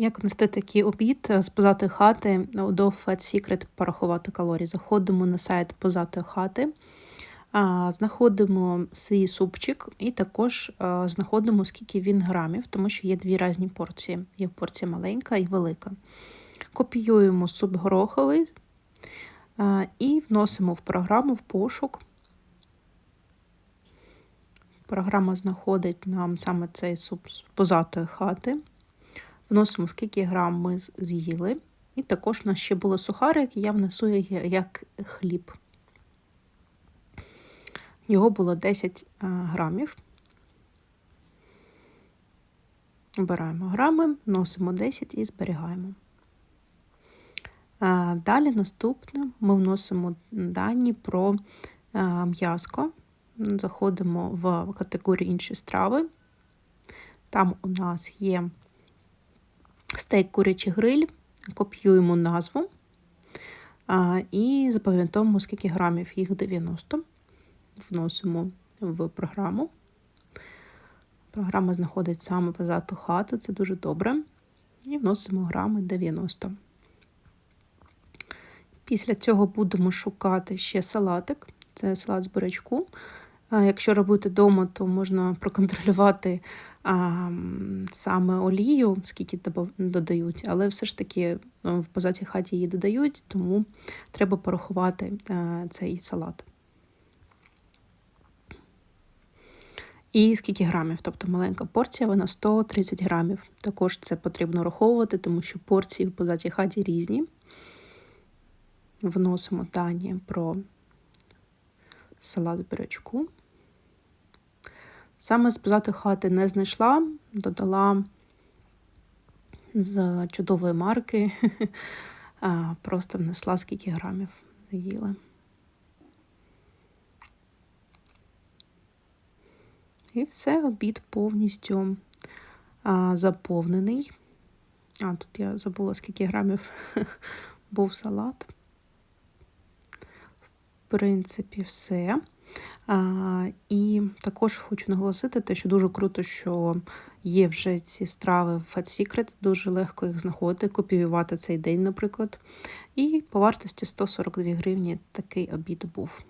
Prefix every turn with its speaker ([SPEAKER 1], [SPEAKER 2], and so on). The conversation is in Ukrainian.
[SPEAKER 1] Як внести такий обід з позатої хати до Fat Secret порахувати калорії? Заходимо на сайт позатої хати, знаходимо свій супчик і також знаходимо, скільки він грамів, тому що є дві різні порції. Є порція маленька і велика. Копіюємо суп гороховий і вносимо в програму в пошук. Програма знаходить нам саме цей суп з позатої хати. Вносимо, скільки грам ми з'їли. І також у нас ще були сухарики, я внесу їх як хліб. Його було 10 грамів. Обираємо грами, вносимо 10 і зберігаємо. Далі наступне ми вносимо дані про м'язко. Заходимо в категорію інші страви. Там у нас є стейк курячий гриль, копіюємо назву і запам'ятовуємо, скільки грамів їх 90. Вносимо в програму. Програма знаходить саме позаду хати, це дуже добре. І вносимо грами 90. Після цього будемо шукати ще салатик. Це салат з бурячку. Якщо робити вдома, то можна проконтролювати а, саме олію, скільки додають, але все ж таки ну, в позатій хаті її додають, тому треба порахувати а, цей салат. І скільки грамів, тобто маленька порція, вона 130 грамів. Також це потрібно враховувати, тому що порції в позатій хаті різні. Вносимо дані про салат бурячку. Саме з позаду хати не знайшла, додала з чудової марки, просто внесла скільки грамів з'їли. І все, обід повністю а, заповнений. А, тут я забула, скільки грамів був салат. В принципі, все. І також хочу наголосити, те, що дуже круто, що є вже ці страви в Fat Secret, дуже легко їх знаходити, копіювати цей день, наприклад. І по вартості 142 гривні такий обід був.